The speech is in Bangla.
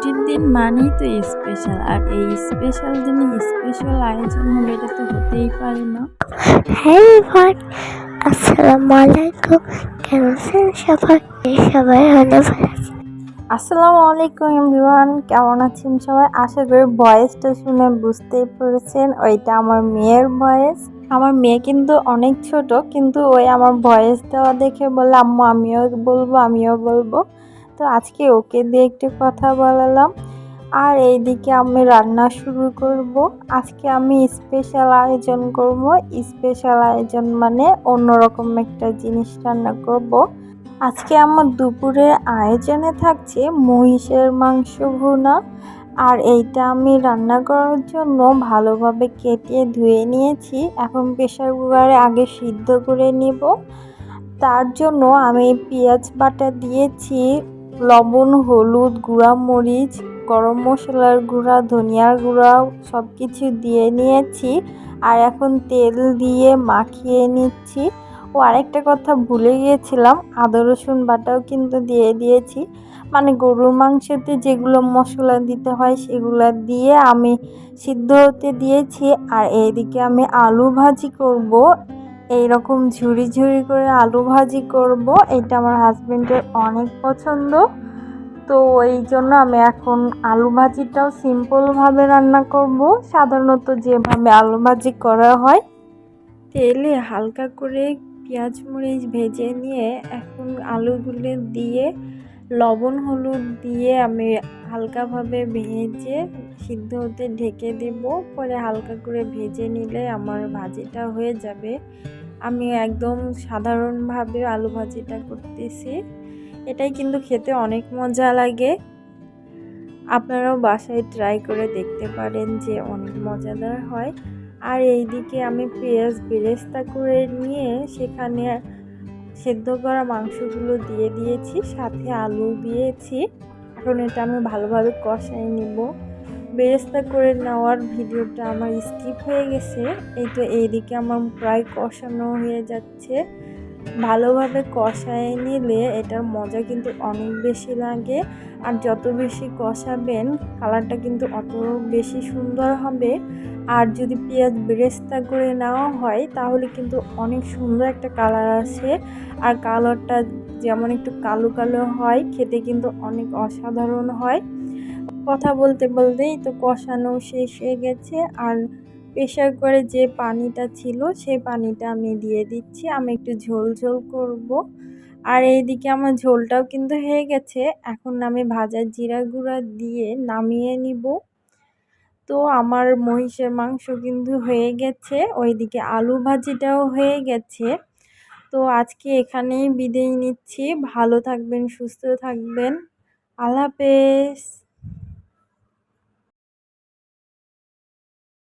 ছুটির দিন মানেই তো স্পেশাল আর এই স্পেশাল দিনে স্পেশাল আয়োজন হলে এটা তো হতেই পারে না। হ্যাঁ আসসালামু আলাইকুম। কেমন আছেন সবাই? সবাই ভালো আছেন। আসসালামু আলাইকুম এভরিওয়ান কেমন আছেন সবাই? আশা করি ভয়েসটা শুনে বুঝতেই পেরেছেন ওইটা আমার মেয়ের ভয়েস। আমার মেয়ে কিন্তু অনেক ছোট কিন্তু ওই আমার ভয়েস দেওয়া দেখে বলে আম্মু আমিও বলব আমিও বলব। তো আজকে ওকে দিয়ে একটু কথা বলালাম। আর এইদিকে আমি রান্না শুরু করব। আজকে আমি স্পেশাল আয়োজন করব। স্পেশাল আয়োজন মানে অন্যরকম একটা জিনিস রান্না করব। আজকে আমার দুপুরের আয়োজনে থাকছে মহিষের মাংস ভুনা। আর এইটা আমি রান্না করার জন্য ভালোভাবে কেটে ধুয়ে নিয়েছি। এখন প্রেশার কুকারে আগে সিদ্ধ করে নিব। তার জন্য আমি পেঁয়াজ বাটা দিয়েছি। লবণ, হলুদ গুঁড়া, মরিচ, গরম মশলার গুঁড়া, ধনিয়ার গুঁড়া সব কিছু দিয়ে নিয়েছি। আর এখন তেল দিয়ে মাখিয়ে নিচ্ছি। ও আরেকটা কথা ভুলে গিয়েছিলাম, আদা, রসুন বাটাও কিন্তু দিয়ে দিয়েছি। মানে গরুর মাংসতে যেগুলো মশলা দিতে হয় সেগুলো দিয়ে আমি সিদ্ধ হতে দিয়েছি। আর এইদিকে আমি আলু ভাজি করব। এইরকম ঝুড়ি ঝুড়ি করে আলু ভাজি করব, এটা আমার হাজব্যান্ডের অনেক পছন্দ। তো এই জন্য আমি এখন আলু ভাজিটাও সিম্পলভাবে রান্না করব। সাধারণত যেভাবে আলু ভাজি করা হয়, তেলে হালকা করে পেঁয়াজ মরিচ ভেজে নিয়ে এখন আলুগুলো দিয়ে লবণ, হলুদ দিয়ে আমি হালকাভাবে ভেজে সিদ্ধ হতে ঢেকে দেব। পরে হালকা করে ভেজে নিলে আমার ভাজিটা হয়ে যাবে। আমি একদম সাধারণভাবে আলু ভাজিটা করতেছি। এটাই কিন্তু খেতে অনেক মজা লাগে। আপনারাও বাসায় ট্রাই করে দেখতে পারেন যে অনেক মজাদার হয়। আর এইদিকে আমি পেঁয়াজ বেরেস্তা করে নিয়ে সেখানে সেদ্ধ করা মাংসগুলো দিয়ে দিয়েছি, সাথে আলু দিয়েছি। এখন এটা আমি ভালোভাবে কষাই নিব। বেরেস্তা করে নেওয়ার ভিডিওটা আমার স্কিপ হয়ে গেছে। এই তো এইদিকে আমার প্রায় কষানো হয়ে যাচ্ছে। ভালোভাবে কষায় নিলে এটার মজা কিন্তু অনেক বেশি লাগে। আর যত বেশি কষাবেন, কালারটা কিন্তু অত বেশি সুন্দর হবে। আর যদি পেঁয়াজ বেরেস্তা করে নেওয়া হয়, তাহলে কিন্তু অনেক সুন্দর একটা কালার আসে। আর কালারটা যেমন একটু কালো কালো হয়, খেতে কিন্তু অনেক অসাধারণ হয়। কথা বলতে বলতেই তো কষানো শেষ হয়ে গেছে। আর প্রেশার করে যে পানিটা ছিল সেই পানিটা আমি দিয়ে দিচ্ছি। আমি একটু ঝোল ঝোল করব। আর এইদিকে আমার ঝোলটাও কিন্তু হয়ে গেছে। এখন আমি ভাজা জিরা গুঁড়া দিয়ে নামিয়ে নিব। তো আমার মহিষের মাংস কিন্তু হয়ে গেছে, ওইদিকে আলু ভাজিটাও হয়ে গেছে। তো আজকে এখানেই বিদেয় নিচ্ছি, ভালো থাকবেন, সুস্থ থাকবেন। আল্লাহ হাফেজ।